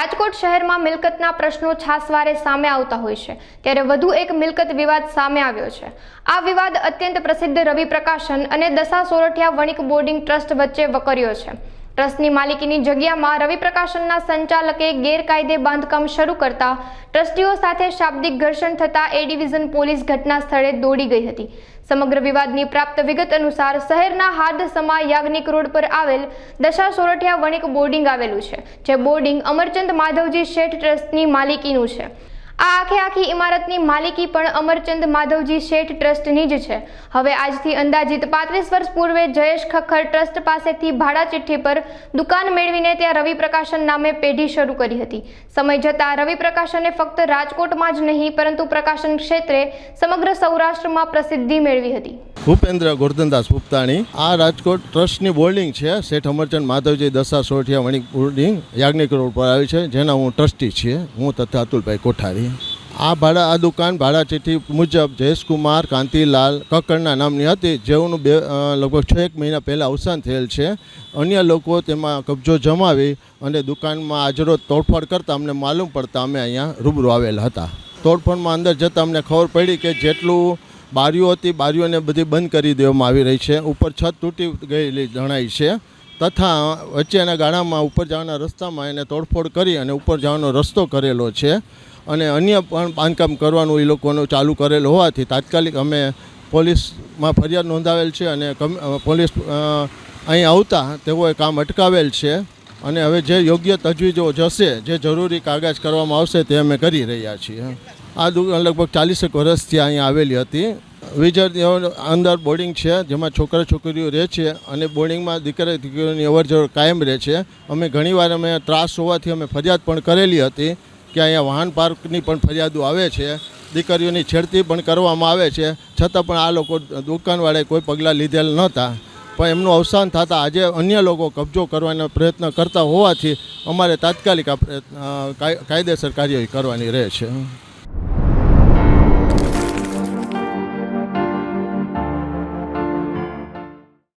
રાજકોટ શહેરમાં મિલકતના પ્રશ્નો છાસવારે સામે આવતા હોય છે. ત્યારે વધુ એક મિલકત વિવાદ સામે આવ્યો છે. આ વિવાદ અત્યંત પ્રસિદ્ધ રવિ પ્રકાશન અને દશા સોરઠિયા વણિક બોર્ડિંગ ટ્રસ્ટ વચ્ચે વકર્યો છે. ટ્રસ્ટની માલિકીની જગ્યામાં રવિ પ્રકાશનના સંચાલકે ગેરકાયદે બાંધકામ શરૂ કરતા ટ્રસ્ટીઓ સાથે શાબ્દિક ઘર્ષણ થતા એ ડિવિઝન પોલીસ ઘટના સ્થળે દોડી ગઈ હતી. સમગ્ર વિવાદની પ્રાપ્ત વિગત અનુસાર શહેરના હાર્દસમા યાજ્ઞિક રોડ પર આવેલ દશા સોરઠિયા વણિક બોર્ડિંગ આવેલું છે, જે બોર્ડિંગ અમરચંદ માધવજી શેઠ ટ્રસ્ટની માલિકીનું છે. આ આખે આખી ઇમારતની માલિકી પણ અમરચંદ માધવજી શેઠ ટ્રસ્ટની જ છે. હવે આજથી અંદાજિત પાંત્રીસ વર્ષ પૂર્વે જયેશ ખખ્ખર ટ્રસ્ટ પાસેથી ભાડા ચિઠ્ઠી પર દુકાન મેળવીને ત્યાં રવિ પ્રકાશન નામે પેઢી શરૂ કરી હતી. સમય જતાં રવિ પ્રકાશને ફક્ત રાજકોટમાં જ નહીં, પરંતુ પ્રકાશન ક્ષેત્રે સમગ્ર સૌરાષ્ટ્રમાં પ્રસિદ્ધિ મેળવી હતી. ભૂપેન્દ્ર ગોરધનદાસ ભૂપતાણી આ રાજકોટ ટ્રસ્ટની બોર્ડિંગ છે. શેઠ અમરચંદ માધવજી દસા સોઠિયા વણિક બોર્ડિંગ યાજ્ઞિક રોડ પર આવી છે, જેના હું ટ્રસ્ટી છીએ. હું તથા અતુલભાઈ કોઠારી. આ ભાડા, આ દુકાન ભાડા ચીઠ્ઠી મુજબ જયેશકુમાર, કાંતિલાલ કક્કડના નામની હતી. જેઓનું બે લગભગ છ એક મહિના પહેલાં અવસાન થયેલ છે. અન્ય લોકો તેમાં કબજો જમાવી અને દુકાનમાં આજરોજ તોડફોડ કરતાં અમને માલુમ પડતા અમે અહીંયા રૂબરૂ આવેલા હતા. તોડફોડમાં અંદર જતાં અમને ખબર પડી કે જેટલું બારીઓ હતી, બારીઓને બધી બંધ કરી દેવામાં આવી રહી છે. ઉપર છત તૂટી ગયેલી જણાય છે. તથા વચ્ચેના ગાળામાં ઉપર જવાના રસ્તામાં એને તોડફોડ કરી અને ઉપર જવાનો રસ્તો કરેલો છે. અને અન્ય પણ બાંધકામ કરવાનું એ લોકોનું ચાલુ કરેલું હોવાથી તાત્કાલિક અમે પોલીસમાં ફરિયાદ નોંધાવેલ છે અને પોલીસ અહીં આવતા તેઓએ કામ અટકાવેલ છે અને હવે જે યોગ્ય તજવીજો જશે, જે જરૂરી કાગજ કરવામાં આવશે તે અમે કરી રહ્યા છીએ. આ દુકાન લગભગ ચાલીસેક વર્ષથી અહીં આવેલી હતી. વિદ્યાર્થીઓ અંદર બોર્ડિંગ છે, જેમાં છોકરા છોકરીઓ રહે છે અને બોર્ડિંગમાં દીકરા દીકરીઓની અવરજવર કાયમ રહે છે. અમે ઘણીવાર અમે ત્રાસ હોવાથી અમે ફરિયાદ પણ કરેલી હતી. કે અહીંયા વાહન પાર્કની પણ ફરિયાદો આવે છે. દીકરીઓની છેડતી પણ કરવામાં આવે છે. છતાં પણ આ લોકો દુકાનવાળાએ કોઈ પગલાં લીધેલ નહોતા. પણ એમનું અવસાન થતાં આજે અન્ય લોકો કબજો કરવાનો પ્રયત્ન કરતા હોવાથી અમારે તાત્કાલિક આ કાયદેસર કાર્યવાહી કરવાની રહે છે.